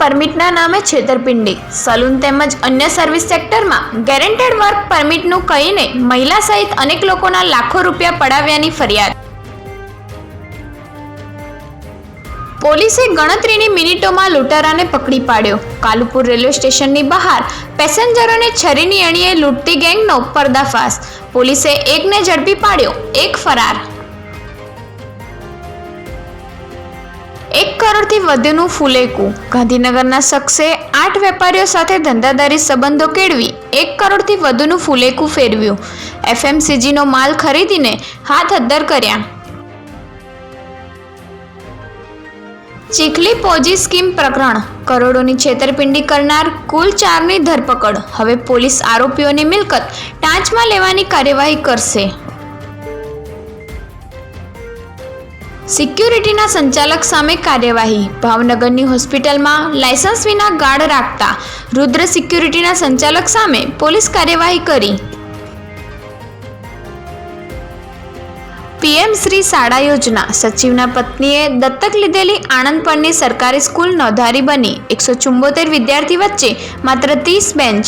પરમિટના નામે છેતરપિંડી. સલૂન તેમજ અન્ય સર્વિસ સેક્ટરમાં ગેરેન્ટેડ વર્ક પરમિટનું કહીને મહિલા સહિત અનેક લોકોના લાખો રૂપિયા પડાવ્યાની ફરિયાદ. પોલીસે ગણતરીની મિનિટોમાં લૂંટારાને પકડી પાડ્યો. કાલુપુર રેલવે સ્ટેશનની બહાર પેસેન્જરોને છરીની અણીએ લૂંટતી ગેંગનો પર્દાફાશ. પોલીસે એકને ઝડપી પાડ્યો, એક ફરાર. એક કરોડથી વધુનું ફૂલેકું. ગાંધીનગરના શખ્સે આઠ વેપારીઓ સાથે ધંધાદારી સંબંધો કેળવી એક કરોડથી વધુનું ફૂલેકું ફેરવ્યું. એફએમસીજીનો માલ ખરીદીને હાથ અદ્દર કર્યા. ચીખલી પોજી સ્કીમ પ્રકરણ. કરોડોની છેતરપિંડી કરનાર કુલ ચારની ધરપકડ. હવે પોલીસ આરોપીઓની મિલકત ટાંચમાં લેવાની કાર્યવાહી કરશે. સિક્યુરિટીના સંચાલક સામે કાર્યવાહી. ભાવનગરની હોસ્પિટલમાં લાયસન્સ વિના ગાર્ડ રાખતા રુદ્ર સિક્યુરિટીના સંચાલક સામે પોલીસ કાર્યવાહી કરી. પીએમ શ્રી શાળા યોજના. સચિવના પત્નીએ દત્તક લીધેલી આણંદ પરની સરકારી સ્કૂલ નોંધારી બની. એકસો ચુંબોતેર વિદ્યાર્થી વચ્ચે માત્ર ત્રીસ બેન્ચ